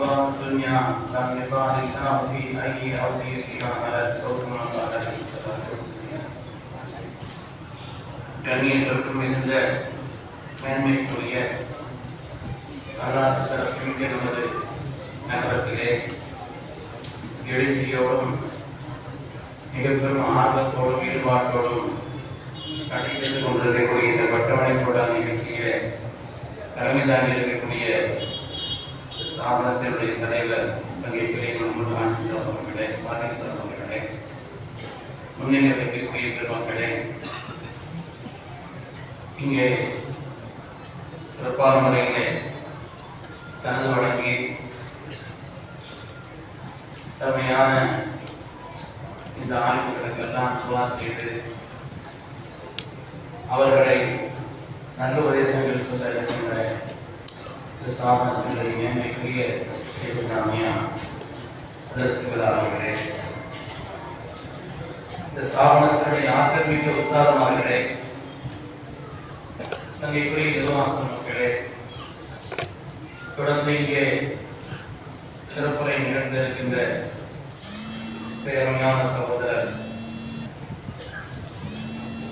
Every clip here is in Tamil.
الهموم أنبار الدنيا لم يطال الله في أي أوديتها على الكون قال عليه الصلاة والسلام கண்ணியத்திற்கும் மிகுந்த மேன்மைக்குரிய வரலாற்று சிறப்புமிக்க நமது நகரத்திலே எழுச்சியோடும் மிக பெரும் ஆர்வத்தோடும் ஈடுபாட்டோடும் நடைபெற்று கொண்டிருக்கக்கூடிய இந்த வட்டமடைப்போட நிகழ்ச்சியிலே தலைமை தாங்கி இருக்கக்கூடிய ஸ்தாபனத்தினுடைய தலைவர் சங்கீப்பிலே முருகான் அவர்களே சாணேஸ்வரன் அவர்களே முன்னணி பெருமக்களே இங்கே சிறப்பான முறையிலே சனது வழங்கி தமையான இந்த ஆய்வுகளுக்கெல்லாம் சுவா செய்து அவர்களை நல்ல உபதேசங்கள் சொல்ல இருக்கின்ற ஸ்தாபனத்தினுடைய மேன்மைக்குரிய அவர்களே இந்த ஸ்தாபனத்தினுடைய ஆக்கிரமிக்க உஸ்தாதம் தங்கைக்குரிய நிர்வாக மக்களே தொடர்ந்து இங்கே சிறப்புரை நிகழ்ந்திருக்கின்ற பேரமையான சகோதரர்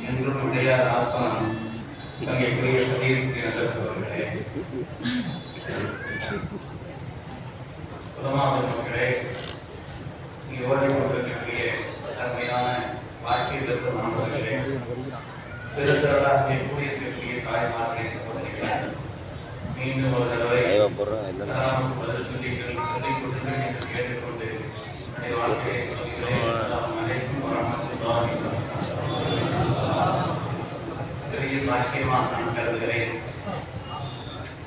என்றும் உடைய ஆசான் தங்கைக்குரிய சதீர் தினகர் அவர்களே புலமாத மக்களே இங்கே ஓடி கொண்டிருக்கக்கூடிய அருமையான வாழ்க்கை பெற்ற மாணவர்களே பெருந்தரலாக கூடியிருக்கக்கூடிய தாய்மார்களே சகோதரிகளே மீண்டும் ஒரு தடவை பதில் பெரிய பாக்கியமாக நான் கருதுகிறேன்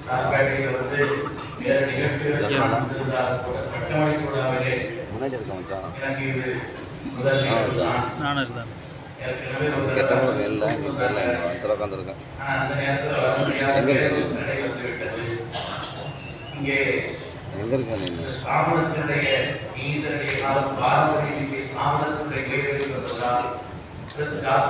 கார்பேட்டையில் வந்து வேறு நிகழ்ச்சிகள் வந்திருந்தால் கூட கட்டமணி கூடாவிலே எனக்கு இது முதல் இல்லை பேரில் உட்காந்துருக்கேன் எங்க. இங்கே எங்கே இருக்க பாரம்பரிய வருவதால்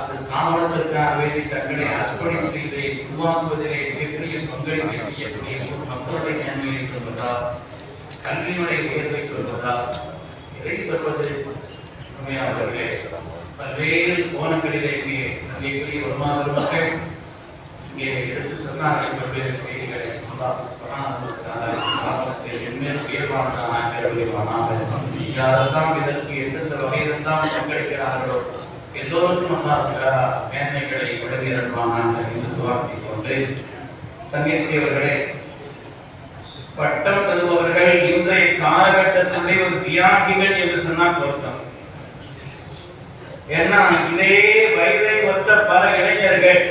தங்களை அர்ப்பணித்து இதை உருவாக்குவதிலே மிகப்பெரிய பங்களிப்பை செய்யக்கூடிய ஒரு மக்களுடைய நன்மையை சொல்வதால் கல்வியினுடைய உயர்வை இதை சொல்வது பல்வேறு கோணங்களிலே இங்கே ஒரு மாதிரி மக்கள் இங்கே எடுத்து சொன்னார்கள் பல்வேறு செய்திகளை உயர்வானதாக யாரெல்லாம் இதற்கு எந்தெந்த வகையில்தான் பங்களிக்கிறார்களோ எல்லோருக்கும் அல்லாஹ் தஆலா மேன்மைகளை வழங்கியிருப்பானாக என்று துவா கொண்டு சங்கத்தியவர்களே பட்டம் பெறுபவர்கள் இன்றைய காலகட்டத்தினுடைய ஒரு தியாகிகள் என்று சொன்னால் பொருத்தம். ஏன்னா இதே வயதை ஒத்த பல இளைஞர்கள்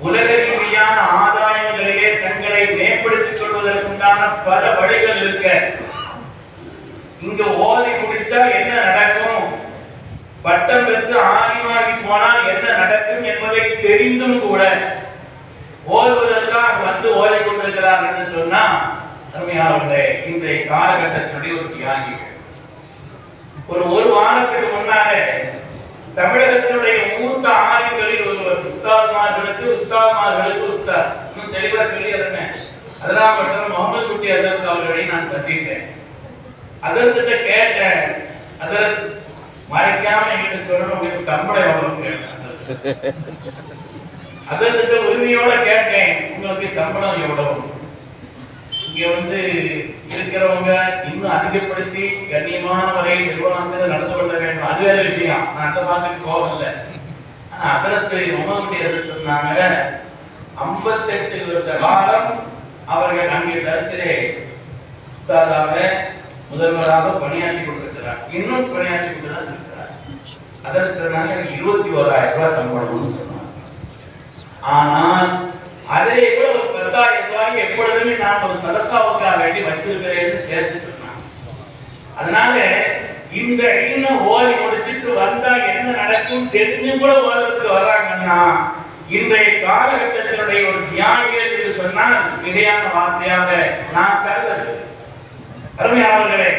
உலக ரீதியான ஆதாயங்களிலே தங்களை மேம்படுத்திக் கொள்வதற்குண்டான பல வழிகள் இருக்க இங்க ஓதி முடிச்சா என்ன நடக்கும்? பட்டம் பெற்று ஆகிமாகி போனால் என்ன நடக்கும் என்பதை தெரிந்தும் கூட ஓதுவதற்காக வந்து ஓதி கொண்டிருக்கிறார் என்று சொன்னா அருமையானவர்களே இன்றைய காலகட்டத்தினுடைய ஒரு தியாகிகள் ஒரு ஒரு வாரத்துக்கு முன்னாலே தமிழகத்தினுடைய மூத்த ஆய்வுகளில் ஒருவர் உஸ்தாத்மார்களுக்கு உஸ்தாத்மார்களுக்கு உஸ்தாத். இன்னும் தெளிவா சொல்லிடுறேன் அதெல்லாம் மட்டும் முகமது குட்டி அசரத் அவர்களை நான் சந்தித்தேன். அசரத்திட்ட கேட்டேன். அசரத் மறைக்காம எங்கிட்ட சொல்லணும் உங்களுக்கு சம்பளம் எவ்வளவு அசத்துக்கு உரிமையோட கேட்டேன் உங்களுக்கு சம்பளம் எவ்வளவு? இங்க வந்து இருக்கிறவங்க இன்னும் அதிகப்படுத்தி கண்ணியமான முறையில் நிர்வாகங்கள் நடந்து கொள்ள வேண்டும். அது வேற விஷயம். நான் அந்த மாதிரி கோபம் இல்லை. ஆனா அசரத்து முகமது எதிர்த்து சொன்னாங்க. ஐம்பத்தெட்டு வருஷ காலம் அவர்கள் அங்கே தரிசிலே உஸ்தாதாக முதல்வராக பணியாற்றி கொண்டிருக்கிறார். இன்னும் பணியாற்றி கொண்டுதான் இருக்கிறார் அதற்கு சொன்னாங்க எனக்கு இருபத்தி ஓராயிரம் ரூபாய் சம்பளம்னு சொன்னாங்க. ஆனால் அதே கூட ஒரு பத்தாயிரம் ரூபாய் எப்பொழுதுமே நான் ஒரு சதக்காவுக்காக வேண்டி வச்சிருக்கிறேன்னு சேர்த்து சொன்னாங்க. அதனால இந்த இன்னும் ஓதி முடிச்சிட்டு வந்தா என்ன நடக்கும் தெரிஞ்சு கூட ஓதுறதுக்கு வர்றாங்கன்னா இன்றைய காலகட்டத்தினுடைய ஒரு தியானிகள் என்று சொன்னால் மிகையான வார்த்தையாக நான் கருதவில்லை. அருமையானவர்களே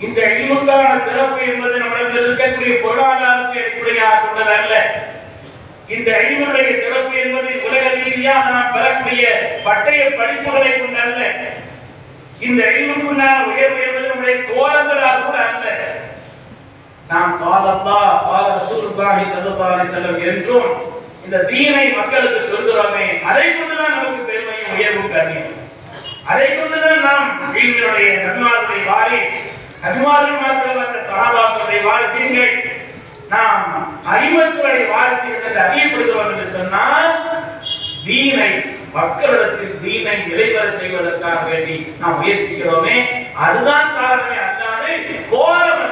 இந்த இழிவுக்கான சிறப்பு என்பது நம்மளுக்கு இருக்கக்கூடிய பொருளாதாரத்தை அடிப்படையாக கொண்டது அல்ல இந்த அழிவுடைய சிறப்பு என்பது உலக ரீதியாக நாம் பெறக்கூடிய பட்டய படிப்புகளை கொண்டல்ல. இந்த அழிவுக்குண்டான உயர்வு என்பது நம்முடைய கோலங்களாக கூட அல்ல. நாம் காலல்லா கால ரசூலுல்லாஹி ஸல்லல்லாஹு அலைஹி வஸல்லம் என்றும் இந்த தீனை மக்களுக்கு சொல்கிறோமே அதை கொண்டுதான் நமக்கு பெருமையும் உயர்வும் கண்ணியம் அதை கொண்டுதான் நாம் வீரனுடைய நன்மார்களுடைய வாரிஸ் நன்மார்கள் மாத்திரம் அந்த சகாபாக்களுடைய வாரிசுகள். நாம் அறிமத்துடைய வாரிசு என்று அறியப்படுகிறோம் என்று சொன்னால் தீனை மக்களிடத்தில் தீனை நிலைவர செய்வதற்காக வேண்டி நாம் முயற்சிக்கிறோமே. அதுதான் காரணமே அல்லாது கோலம்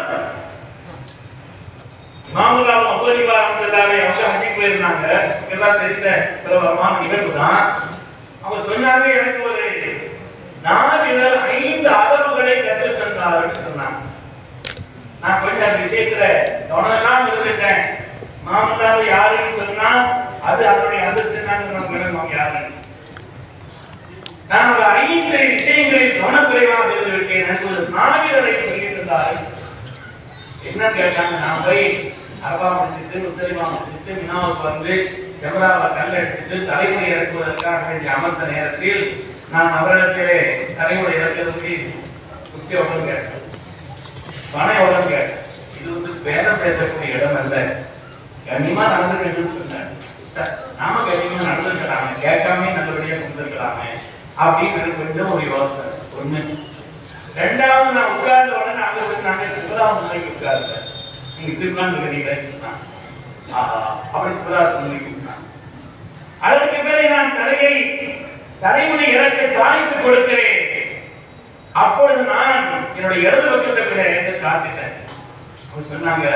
மாமூலாவும் அபரிவா வந்ததாலே அவங்க அன்னைக்கு போயிருந்தாங்க? எல்லாம் தெரிந்த பிரபலமான நிகழ்வு தான் அவங்க சொன்னாங்க எனக்கு ஒரு நாவினர் ஐந்து அளவுகளை கற்றுத் தந்தார்கள் சொன்னாங்க நான் கொஞ்சம் அந்த விஷயத்துல கவனம்லாம் இருந்துட்டேன். மாமல்லாவை யாருன்னு சொன்னா அது அதனுடைய அந்தஸ்து நம்ம யாரு நான் ஒரு ஐந்து விஷயங்களில் கவனக்குறைவாக இருந்திருக்கேன் எனக்கு ஒரு சொல்லி சொல்லித் இருந்தார்கள் என்ன கேட்டாங்க? நான் போய் அரபா முடிச்சுட்டு உத்தரிமா முடிச்சுட்டு வினாவுக்கு வந்து கேமராவை கல் எடுத்துட்டு தலைமுறை இறக்குவதற்காக அமர்ந்த நேரத்தில் நான் அவரிடத்திலே தலைமுறை இறக்கிறதுக்கு முக்கிய உடம்பு கேட்டேன். பண எவ்வளவு கேட்டேன். இது வந்து பேரம் பேசக்கூடிய இடம் அல்ல. கண்ணியமா நடந்துக்கணும்னு சொன்னேன். சார் நாம கண்ணியமா நடந்துக்கலாமே கேட்காம நல்லபடியா கொடுத்துருக்கலாமே அப்படின்னு எனக்கு கொஞ்சம் ஒரு யோசனை. ஒண்ணு. ரெண்டாவது நான் உட்கார்ந்த உடனே அவங்க சொன்னாங்க திருவிழாவும் முறைக்கு உட்கார்ந்த நீங்க இப்படி உட்கார்ந்து சொன்னாங்க. அப்படி திருவிழா முறைக்கு அதற்கு பிறகு நான் தலையை தலைமுறை இறக்க சாய்த்து கொடுக்கிறேன். அப்பொழுது நான் என்னுடைய இடது பக்கத்தை லேச சாத்திட்டேன். அவங்க சொன்னாங்க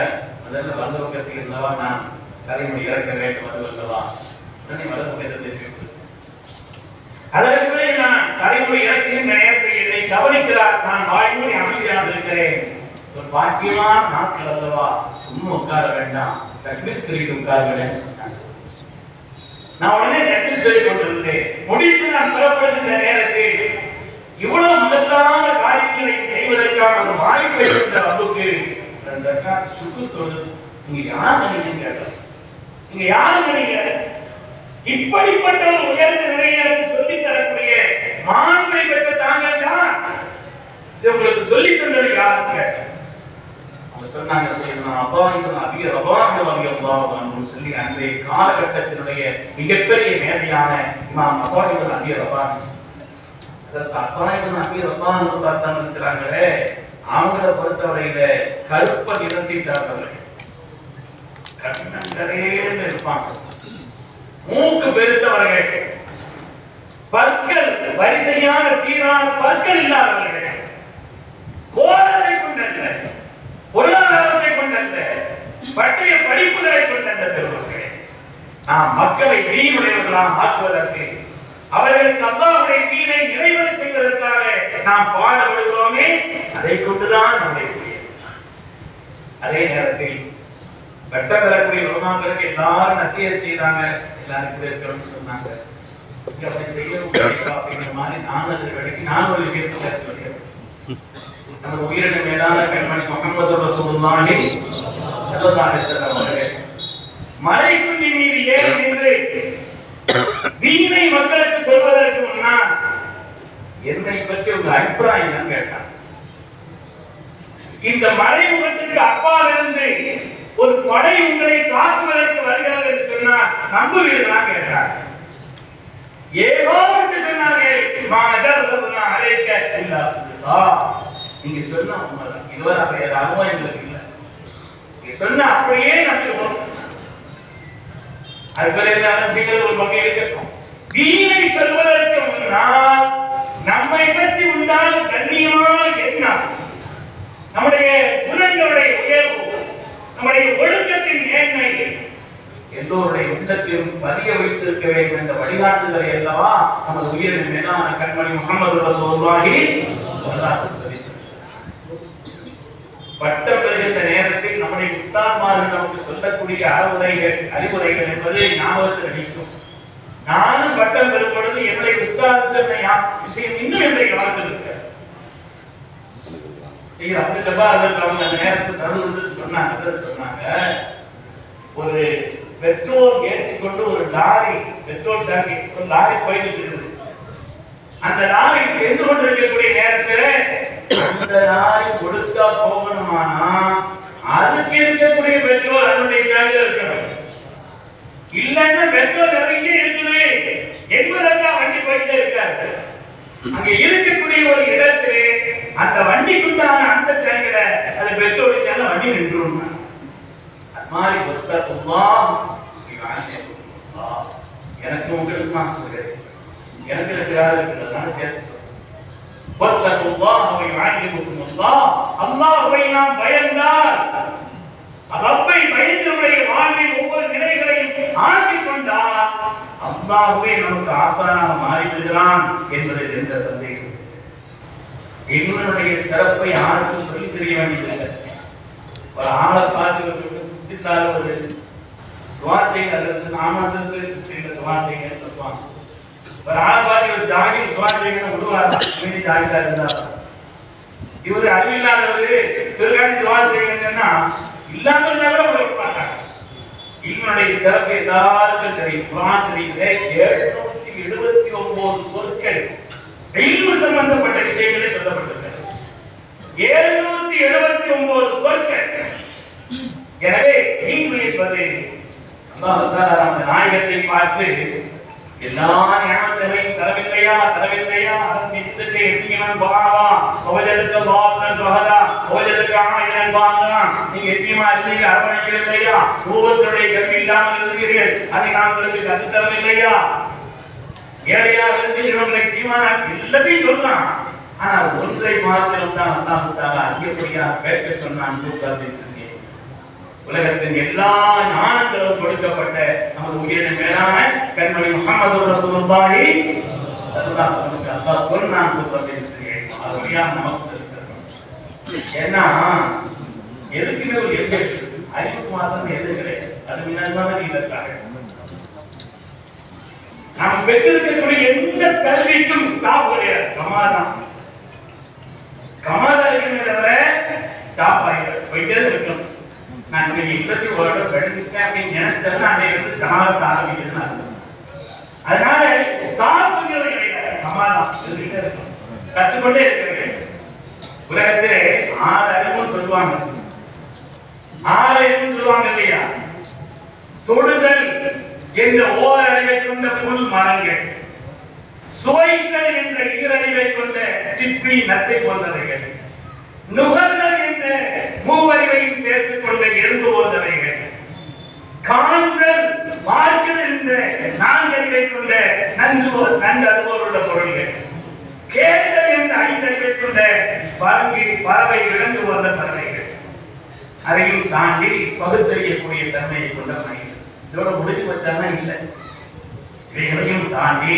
முதல்ல வலது பக்கத்தில் இருந்தவா? நான் தலைமுறை இறக்க வேண்டும் அது வந்தவா உடனே வலது பக்கத்தை திருப்பி அதற்கு நான் தலைமுறை இறக்கின்ற நேரத்தை என்னை கவனிக்கிறார். நான் வாய்மொழி அமைதியாக இருக்கிறேன். ஒரு பாக்கியமான நாட்கள் அல்லவா? சும்மா உட்கார வேண்டாம். தக்மீர் சொல்லிட்டு உட்காருங்களேன் நான் உடனே கட்டில் சொல்லிக் கொண்டிருந்தேன் முடித்து நான் புறப்படுகிற நேரத்தில் இவ்வளவு மகத்தான காரியங்களை செய்வதற்கான ஒரு வாய்ப்பு இருந்த அபுக்கு அந்த ரக்காத் நீங்க யார் நினைக்கிறீங்க நீங்க யாரு நீங்க இப்படிப்பட்ட ஒரு உயர்ந்த நிலையை சொல்லி சொல்லித் தரக்கூடிய மாண்பை பெற்ற தாங்கள் தான் இது உங்களுக்கு சொல்லித் தந்தது யாருன்னு கேட்டார் அவங்க சொன்னாங்க செய்யணும் அப்பா இவன் அதிக ரபாக வகையாக சொல்லி அன்றைய காலகட்டத்தினுடைய மிகப்பெரிய மேதையான இமாம் அப்பா இவன் அதிக ரப்பா அதற்கு அப்பாயிரம் அப்படி ரப்பான்னு பார்த்தாங்க இருக்கிறாங்களே அவங்கள பொறுத்தவரையில கருப்ப நிறத்தை சார்ந்தவர்கள் கண்ணங்கரேன்னு இருப்பாங்க. மூக்கு பெருத்தவர்கள் பற்கள் வரிசையான சீரான பற்கள் இல்லாதவர்கள் கோலத்தை கொண்டல்ல பொருளாதாரத்தை கொண்டல்ல பட்டய படிப்புகளை கொண்டல்ல பெருமக்களே நாம் மக்களை வீணுடையவர்களாக மாற்றுவதற்கு அவர்களுக்கு அல்லாவுடைய தீனை நிறைவேற செய்வதற்காக நாம் பாடுபடுகிறோமே அதை கொண்டுதான் நம்முடைய குடியேற்றம். அதே நேரத்தில் வெட்டம் பெறக்கூடிய உருமாங்களுக்கு எல்லாரும் நசிய செய்தாங்க எல்லாரும் கூட இருக்கணும்னு சொன்னாங்க அப்படி செய்ய அப்படிங்கிற மாதிரி நான் அதில் விளக்கி நான் ஒரு விஷயத்தை சொல்கிறேன் நம்ம உயிரின மேலான கண்மணி முகமது ரசூலுல்லாஹி ஸல்லல்லாஹு அலைஹி வஸல்லம் அவர்கள் மலைக்குன்றின் மீது ஏறி நின்று தீனை மக்களுக்கு சொல்வதற்கு முன்னால் என்னை பற்றி உங்க அபிப்பிராயம் என்னன்னு கேட்டான் இந்த மறைமுகத்துக்கு அப்பால் இருந்து ஒரு படை உங்களை தாக்குவதற்கு வருகிறது என்று சொன்னால் நம்புவீர்களா கேட்டார். ஏதோ என்று சொன்னார்கள் மாதர் ரபுனா அலைக்க இல்லா சுல்லா நீங்க சொன்ன உண்மைதான் இதுவரை அப்படி அனுபவம் எங்களுக்கு இல்லை. நீங்க சொன்ன அப்படியே நம்பி அதுபோல என்ன செய்கிறது ஒரு வகை இருக்கட்டும் தீனை சொல்வதற்கு முன்னால் நம்மை பற்றி உண்டான கண்ணியமான எண்ணம். நம்முடைய குணங்களுடைய உயர்வு. நம்முடைய ஒழுக்கத்தின் மேன்மை. எல்லோருடைய உள்ளத்திலும் பதிய வைத்திருக்க வேண்டும் என்ற வழிகாட்டுதலை அல்லவா நமது உயிரின் மேலான கண்மணி முகமது ரசூலுல்லாஹி சொல்லாசு பட்டம் பெறுகின்ற நேரத்தில் நம்முடைய உஸ்தாத்மார்கள் நமக்கு சொல்லக்கூடிய அறவுரைகள் அறிவுரைகள் என்பது ஞாபகத்தில் நிற்கும் நானும் பட்டம் பெறும் பொழுது என்னுடைய உஸ்தாத் சொன்ன யா- விஷயம் இன்னும் என்னுடைய கவனத்தில் இருக்கிறது. சரி அப்துல் ஜப்பார் அவங்க அந்த நேரத்தில் சதுர்ந்து சொன்னாங்க சொன்னாங்க. ஒரு பெட்ரோல் ஏற்றிக்கொண்டு ஒரு லாரி பெட்ரோல் டாங்கி ஒரு லாரி போயிட்டு இருக்குது. அந்த லாரி சென்று கொண்டிருக்கக்கூடிய நேரத்தில் அந்த நாய் கொடுத்தா போகணுமானா அதுக்கு இருக்கக்கூடிய பெட்ரோல் அதனுடைய டேங்க்ல இருக்கணும். இல்லைன்னா பெட்ரோல் நிறைய இருக்குது. என்பதற்காக வண்டி போயிட்டே இருக்காரு. அங்க இருக்கக்கூடிய ஒரு இடத்திலே அந்த வண்டிக்குண்டான அந்த டேங்க்ல அது பெட்ரோல் வண்டி நின்றுடும் அது மாதிரி புஸ்தகமா எனக்கு உங்களுக்கு மாசு எனக்கு இருக்கிறாரு சேர்த்து واتقوا الله ويعلمكم الله அல்லாஹ்வை நாம் பயந்தால் ரப்பை பயந்தவருடைய வாழ்வின் ஒவ்வொரு நிலைகளையும் ஆக்கிக் கொண்டால் அல்லாஹ்வே நமக்கு ஆசானாக மாறிவிடுகிறான் என்பதில் எந்த சந்தேகம் இவனுடைய சிறப்பை யாருக்கும் சொல்லி தெரிய வேண்டியதில்லை ஒரு ஆளை பார்த்து புத்தித்தால் ஒரு துவா செய்ய அல்லது நாமத்துக்கு துவா செய்யுங்கன்னு சொல்லுவாங்க ஒரு ஆளை பார்த்து ஒரு ஜாகி துவா செய்யணும் ஜாகிதா இருந்தா இவர் அறிவில்லாதவர் பிறகாடி துவா இல்லாம இருந்தா கூட விட மாட்டாங்க இவனுடைய சிறப்பு எல்லாருக்கும் தெரியும் குரான் எழுநூத்தி எழுபத்தி ஒன்பது சொற்கள் தெய்வ சம்பந்தப்பட்ட விஷயங்களே சொல்லப்பட்டிருக்கிறது எழுநூத்தி எழுபத்தி ஒன்பது சொற்கள் எனவே நீங்க என்பது அல்லாஹ் நாயகத்தை பார்த்து எல்லா ஞானத்தையும் தரவில்லையா? தரவில்லையா? அதன் நிச்சயத்தை எத்தியவன் பாவா அவஜலுக்கு பாவன் பகதா அவஜலுக்கு ஆயிரம் பாவனா நீங்க எத்தியமா இல்லையா? அரவணைக்கவில்லையா? ரூபத்துடைய கல்வி இல்லாமல் இருந்தீர்கள். அதை நான் உங்களுக்கு கற்றுத் தரவில்லையா ஏழையாக இருந்தீர்கள் உங்களை சீமான எல்லாத்தையும் சொல்லலாம் ஆனா ஒன்றை மாத்திரம் தான் அல்லாஹ் தஆலா அதிகப்படியா கேட்க சொன்னான். சூப்பர் உலகத்தின் எல்லா ஞானங்களும் கொடுக்கப்பட்ட நமது உயிரின் மேலான கண்மணி முகமது ரசூலுல்லாஹி அல்லாஹ் சொன்னான் அது வழியா நமக்கு ஏன்னா எதுக்குமே ஒரு எது கிடையாது அது முன்னாடி மாதிரி இதற்காக நாம் பெற்றிருக்கக்கூடிய எந்த கல்விக்கும் ஸ்டாப் கிடையாது. கமாதான் கமாதான் ஸ்டாப் ஆகிடும் போயிட்டே இருக்கணும். நான் இன்னைக்கு இருபத்தி ஒரு படிச்சுட்டேன் அப்படின்னு நினைச்சது அதை வந்து கமாதத்தை ஆரம்பிக்கிறதுன்னு அர்த்தம். அதனால ஸ்டாப்ங்கிறது கிடையாது கமாதான் இருந்துகிட்டே இருக்கணும் கற்றுக்கொண்டே இருக்க உலகத்திலே ஆறு அறிவும் சொல்லுவாங்க. ஆறு அறிவும் சொல்லுவாங்க இல்லையா? தொடுதல் என்ற ஓர் அறிவை கொண்ட புல் மரங்கள். சுவைத்தல் என்ற ஈரறிவை கொண்ட சிப்பி நத்தை போன்றவைகள். நுகர்தல் என்ற மூவறிவையும் சேர்த்துக் கொண்ட எறும்பு போன்றவைகள் காண்கள் பார்க்கல் என்ற நான்கறிவை கொண்ட நன்கு நன்கு அறிவோர் உள்ள பொருள்கள் கேட்டல் என்ற ஐந்தறிவை கொண்ட பறங்கி பறவை விளங்கு வந்த பறவைகள் அதையும் தாண்டி பகுத்தறியக்கூடிய தன்மையை கொண்ட மனிதன். இதோட முடிஞ்சு வச்சாங்கன்னா இல்லை. இவைகளையும் தாண்டி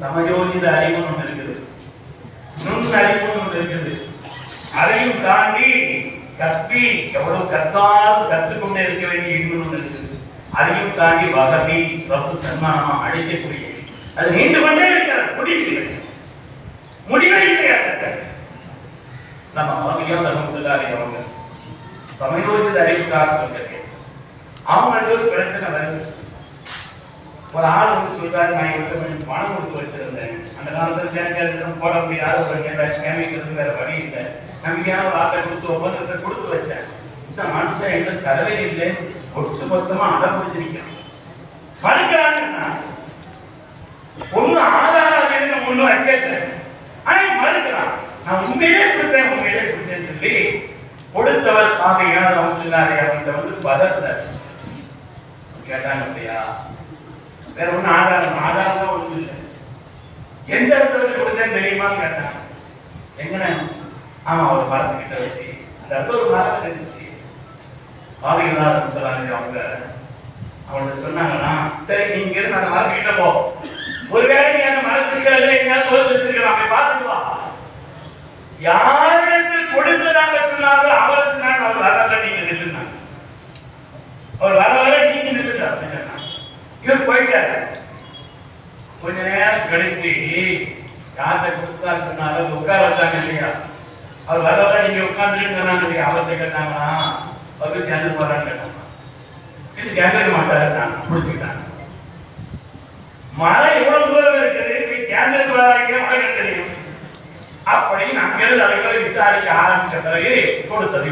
சமயோஜித அறிவும் ஒன்று இருக்குது. நுண் அறிவும் ஒன்று இருக்குது. அதையும் தாண்டி கஸ்பி எவ்வளவு கற்றாலும் கற்றுக்கொண்டே இருக்க வேண்டிய இன்னும் ஒன்று இருக்குது. அதையும் தாண்டி வகவி ரப்பு சன்மானமா அழைக்கக்கூடிய அது நீண்டு கொண்டே இருக்கிறது. முடியவில்லை முடிவே கிடையாது நம்ம அவர்களையும் தகவல்தாரி அவங்க சமயோஜித அறிவுக்காக சொல்லிருக்கேன் அவங்களுக்கு ஒரு பிரச்சனை வருது. ஒரு ஆள் வந்து சொல்றாரு நான் இவருக்கு கொஞ்சம் பணம் கொடுத்து வச்சிருந்தேன். அந்த காலத்துல பேங்க் போட முடியாத ஒரு ஏதாச்சும் சேமிக்கிறது வேற வழி இல்லை. நம்பிக்கையான ஒரு ஆட்டை கொடுத்து ஒவ்வொருத்த கொடுத்து வச்சேன். இந்த மனுஷன் எங்க தரவே இல்லை. ஒட்டு மொத்தமா அடம் பிடிச்சிருக்கான் மறுக்கிறாங்கன்னா ஒண்ணு ஆதாரம் வேணும் ஒண்ணு வைக்கல ஆனா மறுக்கிறான் நான் உண்மையிலே கொடுத்தேன் உண்மையிலே கொடுத்தேன் சொல்லி கொடுத்தவர் ஆகையால் அவங்க சொன்னாரே அவன்கிட்ட வந்து பதத்துல கேட்டாங்க இல்லையா வேற ஒண்ணும் ஆதாரம் ஆதாரம் தான் ஒண்ணும் இல்லை. எந்த இடத்துல கொடுத்தேன் தெரியுமா? கேட்டான் எங்கண்ணே ஆமா அவர் மரத்துக்கிட்ட வச்சு. அந்த அர்த்தம் ஒரு மரம் இருந்துச்சு ஆவிகளார் சொன்னாங்க அவங்க. அவங்க சொன்னாங்கன்னா சரி நீங்க இருந்து அந்த மரத்துக்கிட்ட போ. ஒருவேளை நீ அந்த மரத்துக்கு இல்லை எங்கேயாவது தோல் வச்சிருக்கலாம். போய் பார்த்துட்டு வா. யாரிடத்தில் கொடுத்ததாக சொன்னாங்களோ அவருக்கு நான் அவர் வரல நீங்க நில்லுனாங்க அவர் வர வர நீங்க நில்லுங்க அப்படின்னு சொன்னாங்க. இவர் போயிட்டாரு. கொஞ்ச நேரம் கழிச்சு யார்கிட்ட கொடுத்தா சொன்னாலும் உட்கார வச்சாங்க இல்லையா? அவர் வர வர நீங்க உட்கார்ந்துருன்னு சொன்னாங்க இல்லையா? அவர்கிட்ட கேட்டாங்களா அவர் சேர்ந்து போறான்னு கேட்டாங்க இது கேட்க மாட்டாரு நான் புடிச்சுக்கிட்டாங்க மழை எவ்வளவு தூரம் இருக்குது? போய் சேர்ந்து போறாங்க உனக்கு தெரியும். அப்படின்னு அங்கிருந்து அதுக்குள்ள விசாரிக்க ஆரம்பிச்ச பிறகு கொடுத்தது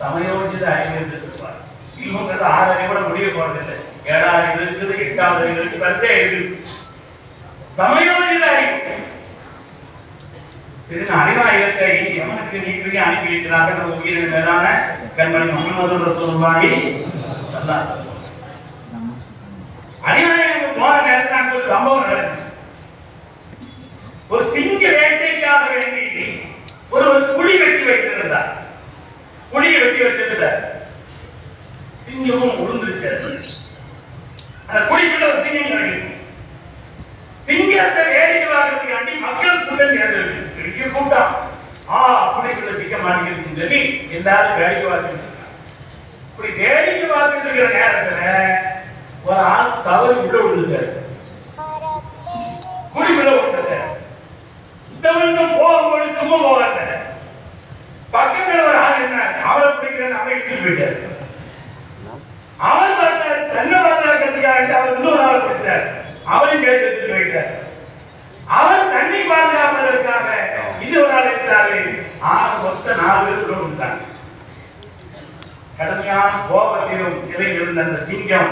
சமயோஜித ஐந்து என்று சொல்வார் இவங்கிறது ஆறு அறிவோட முடிய போறதில்லை. ஏழாவது இருக்குது எட்டாவது அறிவு இருக்கு வரிசையா இருக்குது சமயோஜித அறிவு சிறு அறிவாயத்தை எவனுக்கு நீதிக்கு அனுப்பி இருக்கிறார்கள். உயிரின் மேலான கண்மணி முகமது ரசூலுல்லாஹி சல்லா அலைஹி அறிவாயம் போன நேரத்தில் ஒரு சம்பவம் நடந்துச்சு. ஒரு சிங்க வேட்டைக்காக வேண்டி ஒரு ஒரு குழி வெட்டி வைத்திருந்தார். குழியை வெட்டி வைத்திருந்தார் சிங்கமும் உளுந்திருக்கிறது. அந்த குழிக்குள்ள ஒரு சிங்கம் கிடைக்குது சிங்கத்தை வேடிக்கை பார்க்கறதுக்காண்டி மக்கள் கூட்டம் சேர்ந்தது பெரிய கூட்டம். ஆ குழிக்குள்ள சிக்க மாட்டேங்குதுன்னு சொல்லி எல்லாரும் வேடிக்கை பார்த்துட்டு இருக்காங்க. இப்படி வேடிக்கை பார்த்துட்டு இருக்கிற நேரத்துல ஒரு ஆள் தவறு உள்ள விழுந்தாரு குழிக்குள்ள விழுந்தாரு இந்த மனுஷன் போகும்போது சும்மா போகாத. பக்கத்துல ஒரு ஆள் என்ன அவரை பிடிக்கிறேன்னு அவன் எடுத்துட்டு போயிட்டாரு. அவர் பார்த்தாரு தன்னை பாதுகாக்கிறதுக்காக அவர் இன்னொரு ஆள் பிடிச்சார். அவரையும் கேட்டு எடுத்துட்டு போயிட்டார். அவர் தண்ணி பாதுகாப்பதற்காக இன்னொரு ஆள் எடுத்தாரு. ஆறு மொத்த நாலு பேர் உள்ள கடுமையான கோபத்திலும் நிலையில் இருந்த அந்த சிங்கம்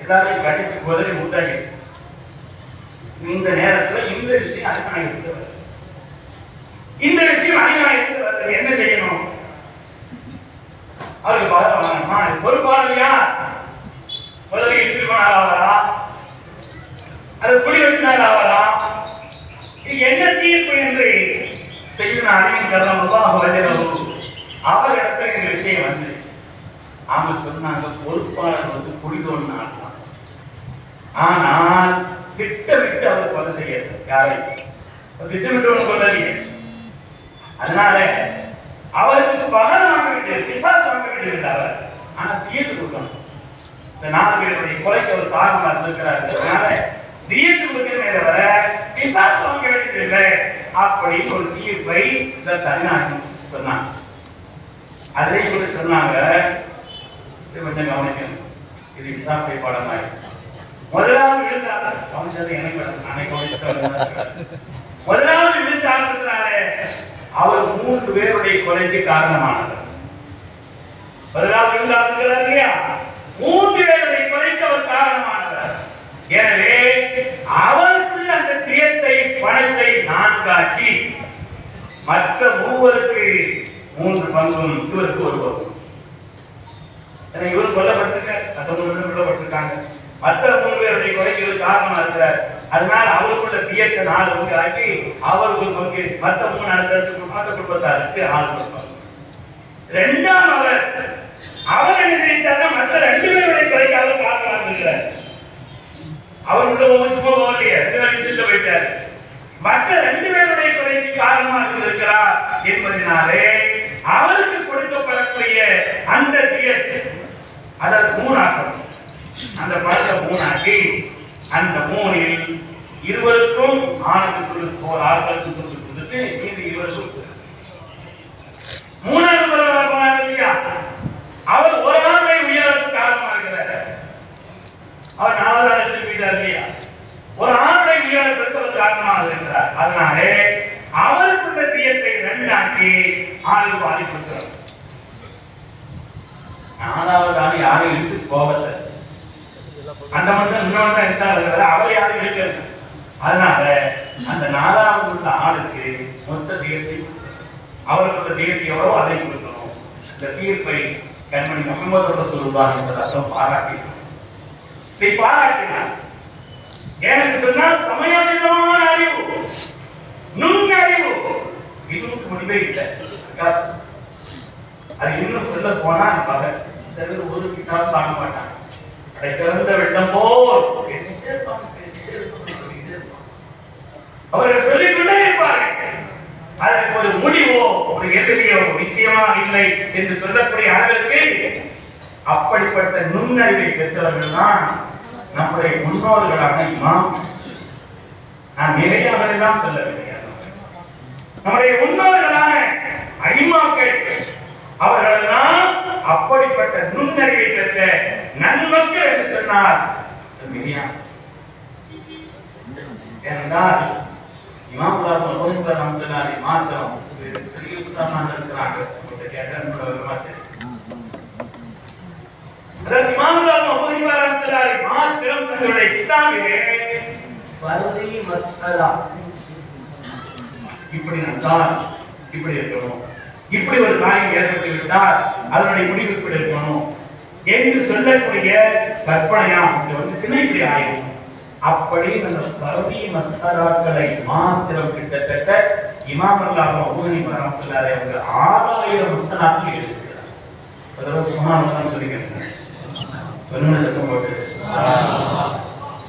எல்லாரையும் கடிச்சு குதிரை முட்டாகிடுச்சு இந்த நேரத்துல இந்த விஷயம் அநியாயத்துக்கு வருது இந்த விஷயம் அநியாயத்துக்கு என்ன செய்யணும்? அவருக்கு பதம் வாங்கணுமா பொறுப்பாளர் யார்? முதலில் எடுத்துட்டு அது குடி வெட்டினார் அவரா இது என்ன தீர்ப்பு என்று செய்யும் அறிவின் கருணம் உருவாக அவர் இடத்துல இந்த விஷயம் வந்துச்சு. அவங்க சொன்னாங்க பொறுப்பாளர் வந்து குடிதோன்னு ஆடலாம் ஆனால் திட்டமிட்டு அவர் கொலை செய்யறது யாரை? திட்டமிட்டு கொள்ளலையே அதனால அவருக்கு பகல் வாங்க வேண்டியது பிசாஸ் வாங்க வேண்டியது அவர். ஆனா தீர்த்து கொடுக்கணும். இந்த நாலு பேருடைய கொலைக்கு ஒரு காரணமா இருக்கிறார் அதனால தீர்த்து கொடுக்கணுமே தவிர பிசாசு வாங்க வேண்டியது இல்லை அப்படின்னு ஒரு தீர்ப்பை இந்த தனிநாட்டி சொன்னாங்க அதிலே கூட சொன்னாங்க இது கொஞ்சம் கவனிக்கணும். இது விசாரணை பாடமாய் முதலாவது விழுந்தார் கவனிச்சது எனக்கு நானே முதலாவது விழுந்தாருனாலே அவர் மூன்று பேருடைய கொலைக்கு காரணமானவர். முதலாவது விழுந்தாருங்கிறார் இல்லையா? மூன்று பேருடைய அவர் காரணமானவர். எனவே அவருக்கு அந்த தியத்தை பணத்தை நான்காக்கி மற்ற மூவருக்கு மூன்று பங்கும் இவருக்கு ஒரு பங்கும். இவர் கொல்லப்பட்டிருக்கார் மற்ற மூணு கொல்லப்பட்டிருக்காங்க. மற்ற மூணு பேருடைய குறைக்கு இவர் காரணமா இருக்கிறார். அதனால அவருக்குள்ள தியத்தை நாலு பங்கு ஆக்கி அவர் ஒரு பங்கு மற்ற மூணு அடுத்தடுத்து மற்ற குடும்பத்தாருக்கு ஆள் கொடுப்பாங்க ரெண்டாம் அவர் அவர் என்ன செய்தார்னா மற்ற ரெண்டு பேருடைய கொலைக்கு அவர் காரணமா அவர் உள்ள ஒவ்வொரு போகலையே ரெண்டு பேரும் சித்த போயிட்டார். மற்ற ரெண்டு பேருடைய கொலைக்கு காரணமாக இருக்கிறார் என்பதனாலே அவருக்கு கொடுக்கப்படக்கூடிய அந்த தியத் அதை மூணாக்கணும் அந்த படத்தை மூணாக்கி அந்த மூணில் இருவருக்கும் ஆணுக்கு சொல்லு ஒரு ஆண்களுக்கு சொல்லி கொடுத்துட்டு மீதி இருவருக்கும் மூணாவது முதல்வர் போனார் இல்லையா? அவர் ஒரு ஆண்மை உயரத்துக்கு காரணமா இருக்கிறார். அவர் நாலாவது இடத்துக்கு போயிட்டார் இல்லையா? ஒரு ஆண்மை உயரத்திற்கு அவர் காரணமாக இருக்கிறார். அதனாலே அவருக்குள்ள தீயத்தை ரெண்டாக்கி ஆளுக்கு பாதி நாலாவது ஆள் யாரும் இழுத்து கோபத்தை அந்த மனுஷன் இன்னொரு தான் இருக்கிறார். அவர் யாரும் இழுக்கல. அதனால அந்த நாலாவது உள்ள ஆளுக்கு மொத்த தீர்த்தி அவருக்கு தீர்த்தி எவ்வளவோ அதை கொடுக்கணும் இந்த தீர்ப்பை கண்மணி முகமது ரசூலுல்லாஹி ஸல்லல்லாஹு பாராட்டினார். இதை பாராட்டினார் எனக்கு சொன்னால் சமயோஜிதமான அறிவு. நுண்ணறிவு இதுவுக்கு முடிவே இல்லை. அது இன்னும் சொல்ல போனா பகல் சிலர் ஒரு கிட்டாலும் தாங்க மாட்டாங்க அதை திறந்த வெள்ளம் போல் பேசிட்டே இருப்பாங்க பேசிட்டே இருப்பாங்க சொல்லிட்டே இருப்பாங்க அவர்கள் சொல்லிக்கொண்டே இருப்பார்கள். அதற்கு ஒரு முடிவோ ஒரு எதிரியோ நிச்சயமா இல்லை என்று சொல்லக்கூடிய அளவிற்கு அப்படிப்பட்ட நுண்ணறிவை பெற்றவர்கள் தான் நம்முடைய முன்னோர்களான இமாம். நான் நிறைய தான் சொல்லவில்லை. நம்முடைய முன்னோர்களான அவர்கள் அவர்களெல்லாம் அப்படிப்பட்ட நுண்ணறிவை பெற்ற நன்மக்கள் என்று சொன்னார். அது ஏனென்றால் இமாம் உலகம் கோயில்பர் அம்சனாரி மாத்திரம் இது இருக்கிறாங்க. மாத்திரம் தங்களுடைய கிதாபிலே பரதி மஸ்அலா. இப்படி நடந்தால் இப்படி இருக்கணும். இப்படி ஒரு காரியம் ஏற்பட்டு விட்டால் அதனுடைய முடிவு இப்படி இருக்கணும். என்று சொல்லக்கூடிய கற்பனையா இங்க வந்து சின்ன இப்படி ஆயிடும் அப்படி அந்த பரதி மசாலாக்களை மாத்திரம் கிட்டத்தட்ட இமாம் அல்லாஹ் ஊனி வரமத்துல்லாரே அவங்க ஆறாயிரம் மசாலாக்கள் எழுதுகிறார் அதாவது சுமார் சொல்லிக்கிறேன் போட்டு.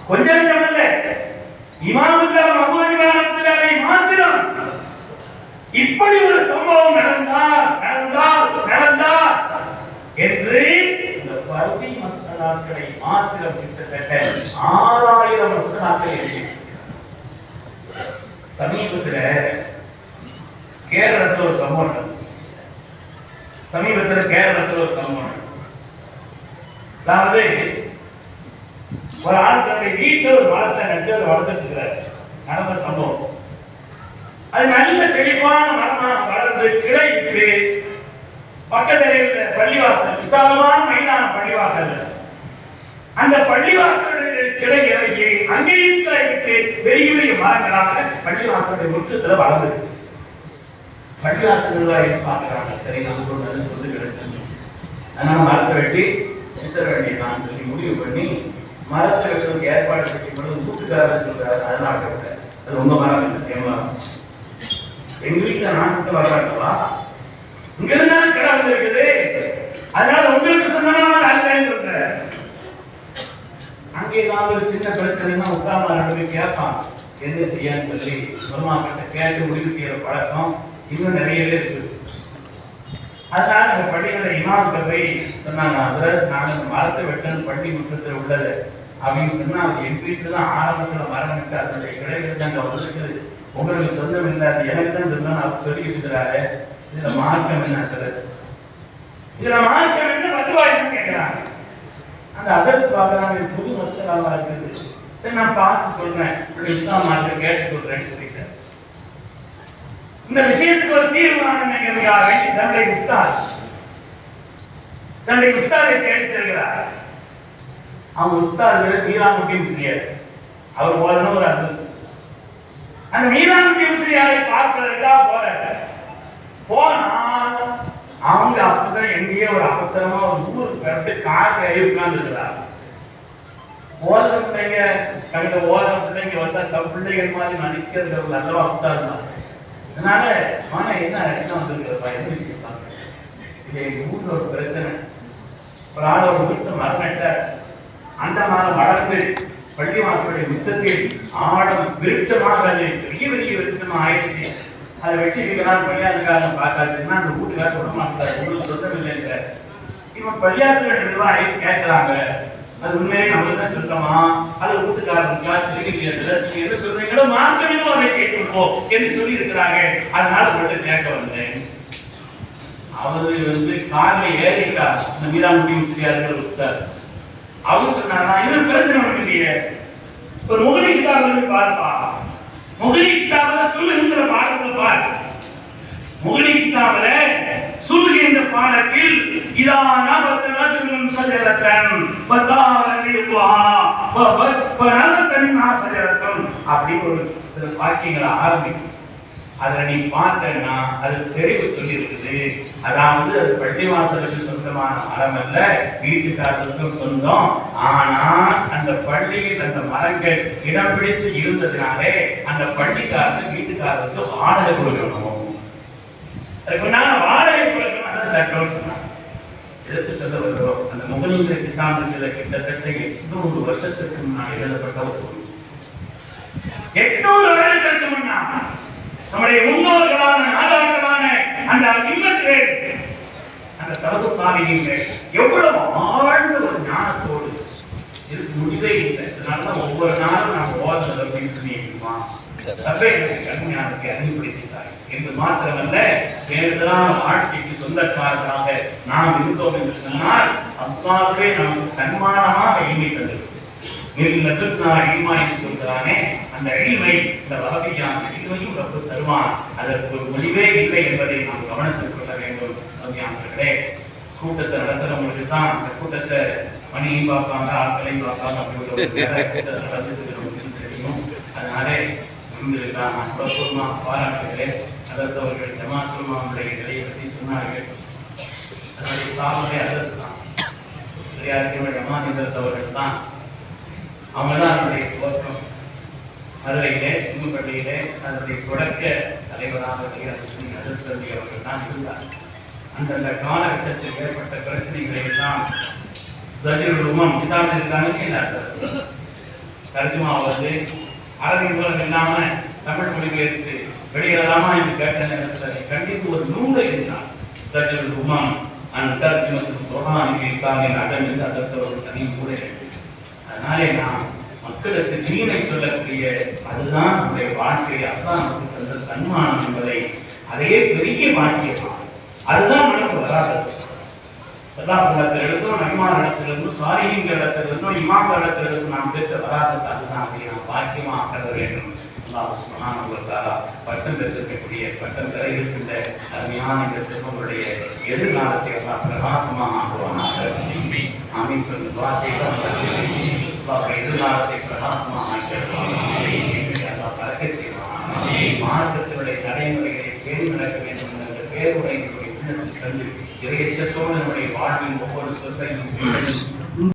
கொஞ்சம் கொஞ்சம் இல்ல. இமாம் அல்லாஹ் ஊனி வரமத்துல்லாரே மாத்திரம். இப்படி ஒரு சம்பவம் நடந்தால் நடந்தால் நடந்தால் என்று இந்த பருதி மசனாக்களை மாத்திரம் கிட்டத்தட்ட ஆறாயிரம் மசனாக்கள் எழுதி சமீபத்துல கேரளத்துல ஒரு சம்பவம் நடந்துச்சு. சமீபத்துல கேரளத்துல ஒரு சம்பவம் நடந்துச்சு. அதாவது ஒரு ஆள் தன்னுடைய வீட்டில் ஒரு மரத்தை நட்டு அதை வளர்த்துட்டு இருக்கிறார். நடந்த சம்பவம். அது நல்ல செழிப்பான மரமாக வளர்ந்து கிளை பக்கத்தில் பள்ளிவாசல் விசாலமான மைதான பள்ளிவாசல் அந்த பள்ளிவாசலுடைய கிளை இறங்கி அங்கேயும் கிளை விட்டு பெரிய பெரிய மரங்களாக பள்ளிவாசலுடைய முற்றத்துல வளர்ந்துருச்சு. பள்ளிவாசல் நிர்வாகி சரி நமக்கு ஒரு நல்ல சொத்து கிடைச்சு அதனால மரத்தை வெட்டி சித்திர வேண்டியதான் சொல்லி முடிவு பண்ணி மரத்தை வெட்டுறதுக்கு ஏற்பாடு பண்ணி பொழுது வீட்டுக்காரர் சொல்றாரு அதனால வெட்டுறேன். அது உங்க மரம் இல்லை தேவலாம் எங்க வீட்டுல நாட்டு வர்றாங்களா இங்க இருந்தாலும் கடை வந்திருக்குது அதனால உங்களுக்கு சொந்தமான அல்லன்னு சொல்றேன் அங்கே ஏதாவது ஒரு சின்ன பிரச்சனைனா உத்தாமா ரெண்டு பேர் கேட்பான் என்ன செய்யான்னு சொல்லி பெருமாக்கிட்ட கேட்டு முடிவு செய்யற பழக்கம் இன்னும் நிறையவே இருக்குது. அதனால நம்ம பள்ளிகளை இமாம்கிட்ட போய் சொன்னாங்க அதில் நாங்கள் மரத்தை வெட்டணும் பள்ளி முற்றத்தில் உள்ளது. அப்படின்னு சொன்னா அது என் தான் ஆரம்பத்துல மரம் விட்டு அதனுடைய கிளைகள் தான் அங்க வந்துருக்குது. உங்களுக்கு சொந்தம் இல்லை அது எனக்கு தான் சொல்லணும் அவர் சொல்லி இருக்கிறாரு இதுல மார்க்கம் என்ன சார் இதுல மார்க்கம் என்ன மதுவாய்ப்பு கேட்கிறாங்க. அந்த அதற்கு பார்க்கறாங்க புது மசாலாவா இருக்குது சரி நான் பார்த்து சொல்றேன். இப்படி இஸ்லாம் மாற்ற கேட்டு சொல்றேன்னு சொல்லிட்டேன். இந்த விஷயத்துக்கு ஒரு தீர்மானம் என்கிறதுக்காக வேண்டி தன்னுடைய உஸ்தாத் தன்னுடைய உஸ்தாதை தேடி செல்கிறார். அவங்க உஸ்தாது மீராமுட்டி முஸ்லியார். அவர் போதனும் ஒரு அர்த்தம். அந்த மீராமுட்டி முஸ்லியாரை பார்ப்பதற்காக போறாரு போனால் அவங்க அப்பதான் எங்கேயோ ஒரு அவசரமா ஒரு ஊருக்கு பிறந்து கார் கறி உட்கார்ந்துருக்கிறார். ஓதுற பிள்ளைங்க தங்க ஓதுற பிள்ளைங்க வந்தா தம் பிள்ளைகள் மாதிரி நடிக்கிறது ஒரு நல்ல அவஸ்தா இருந்தாங்க அதனால ஆனா என்ன என்ன வந்திருக்கிறப்பா? என்ன விஷயம் பாருங்க. இது எங்க ஊர்ல ஒரு பிரச்சனை. ஒரு ஆள் ஒரு வீட்டு மரம் அந்த மாதிரி வளர்ந்து பள்ளி வாசலுடைய முத்தத்தில் ஆடம் விருட்சமாக அது பெரிய பெரிய விருட்சமா ஆயிடுச்சு. அதை வெட்டி வைக்கலாம் பள்ளியாசுக்காரன் பார்த்தாருன்னா அந்த வீட்டுக்காரர் விட மாட்டார் உங்களுக்கு சொந்தம் இல்லைங்கிற இவன் பள்ளியாசுடைய நிர்வாகி கேட்கறாங்க. அது உண்மையிலே நம்மளுக்கு தான் சொந்தமா அது வீட்டுக்காரனுக்கா திரும்பி நீங்க என்ன சொல்றீங்களோ மார்க்கமே அவரை செய்து கொடுப்போம் என்று சொல்லி இருக்கிறாங்க அதனால உங்கள்கிட்ட கேட்க வந்தேன். அவரு வந்து கார்ல ஏறிட்டார். இந்த மீராமுடி சரியா இருக்கிற உஸ்தார் அவர் சொன்னாரா இவர் பிரச்சனை ஒண்ணு இல்லையே ஒரு முகலி கிதாபில் பார்ப்பா. முகலி கிதாபில் சொல்லுகின்ற பாடத்தை பார். முகலி கிதாபில் சொல்லுகின்ற பாடத்தில் இதா நபத்த சஜரத்தன் ஷஜரத்தன் ஃபதார சஜரத்தன் அப்படி ஒரு சில வாக்கியங்களை ஆரம்பிக்கும். அதுல நீ பார்த்தன்னா அது தெரிவு சொல்லி இருக்குது அதாவது அது பள்ளிவாசலுக்கு சொந்தமான மரம் அல்ல வீட்டுக்காரருக்கும் சொந்தம். ஆனா அந்த பள்ளியில் அந்த மரங்கள் இடம் பிடித்து இருந்ததுனாலே அந்த பள்ளிக்காரருக்கு வீட்டுக்காரருக்கு வாடகை கொடுக்கணும். அதுக்கு முன்னால் வாடகை கொடுக்கணும் அதான் சட்டம் சொன்னாங்க. எதிர்ப்பு சொல்ல வருகிறோம். அந்த முகலிங்க சித்தாந்தத்தில் கிட்டத்தட்ட எட்நூறு வருஷத்துக்கு முன்னாடி எழுதப்பட்ட ஒரு எட்நூறு வருடத்திற்கு முன்னால் நம்முடைய முன்னோர்களான நாதாக்களான அந்த இம்மத்திலே அந்த சர்வசாமிகள் எவ்வளவு ஆழ்ந்த ஒரு ஞானத்தோடு இதுக்கு முடிவே இல்லை. அதனால ஒவ்வொரு நாளும் நாம் ஓதுறது அப்படின்னு சொல்லியிருக்குமா சபை எனக்கு கண்ஞானத்தை என்று மாத்திரமல்ல வேறுதலான வாழ்க்கைக்கு சொந்தக்காரர்களாக நாம் இருந்தோம் என்று சொன்னால் அப்பாவே நமக்கு சன்மானமாக இனிமை தந்திருக்கும் சொல்கிறானே அந்த அழிவை இந்த வகதியான அழிவையும் ரப்பு தருவான். அதற்கு ஒரு முடிவே இல்லை என்பதை நாம் கவனத்தில் கொள்ள வேண்டும் வகையானவர்களே கூட்டத்தை நடத்துறவங்களுக்கு தான் அந்த கூட்டத்தை பணியும் பார்ப்பாங்க ஆட்களையும் பார்ப்பாங்க அப்படி தெரியும். அதனாலே இருந்திருக்கலாம் பிரபுமா குலப்பூர்மா பாராட்டுகிறேன். அதற்கு அவர்கள் ஜமாத்துமா ஜமாத்துமாவுடைய நிலையை பற்றி சொன்னார்கள். அதனுடைய சாமலே அதற்கு தான். பெரியார் தான். அவங்க அதனுடைய தோற்றம். மதுரையிலே சிங்கப்பள்ளியிலே அதனுடைய தொடக்க தலைவராக அதிர்த்தந்தி அவர்கள் தான் இருந்தார். அந்தந்த காலகட்டத்தில் ஏற்பட்ட பிரச்சனைகளை எல்லாம் சஜிருல் இதாக கிதாபில் இருக்காங்க என்ன அர்த்தம்? தர்ஜுமா வந்து அரபி மூலம் இல்லாமல் தமிழ் மொழிபெயர்த்து வெளியிடலாமா என்று கேட்ட நேரத்தில் அதை கண்டித்து ஒரு நூலை எழுதினார். சஜிருல் அந்த தர்ஜுமத்துக்கு தொடான் இசாமின் அதன் என்று அதற்கு ஒரு தனி நூலை எழுதி அதனாலே நாம் மக்களுக்கு தீனை சொல்லக்கூடிய அதுதான் நம்முடைய வாழ்க்கை அதுதான் நமக்கு தந்த சன்மானம் என்பதை அதையே பெரிய பாக்கியமா அதுதான் நமக்கு வராது. சதாசலத்திலிருந்தும் நபிமாரிடத்திலிருந்தும் சாரிகளிடத்திலிருந்தும் இமாம்களிடத்திலிருந்தும் நாம் பெற்ற வராதத்தை அதுதான் அப்படி நாம் பாக்கியமா கருத வேண்டும் பட்டம் பெற்றிருக்கக்கூடிய பட்டம் பெற இருக்கின்ற அருமையான இந்த செல்வங்களுடைய எதிர்காலத்தை எல்லாம் பிரகாசமாக ஆக்குவானாக. ஆமீன். சொல்லி செய்கிறோம் எதிர்காலத்தை பிரகாசமாக பறக்க செய்வானாக மார்க்கத்தினுடைய நடைமுறைகளை பேணி நடக்க வேண்டும் என்ற பேருடைய இறையச்சத்தோடு நம்முடைய வாழ்வின் ஒவ்வொரு சொற்கையும்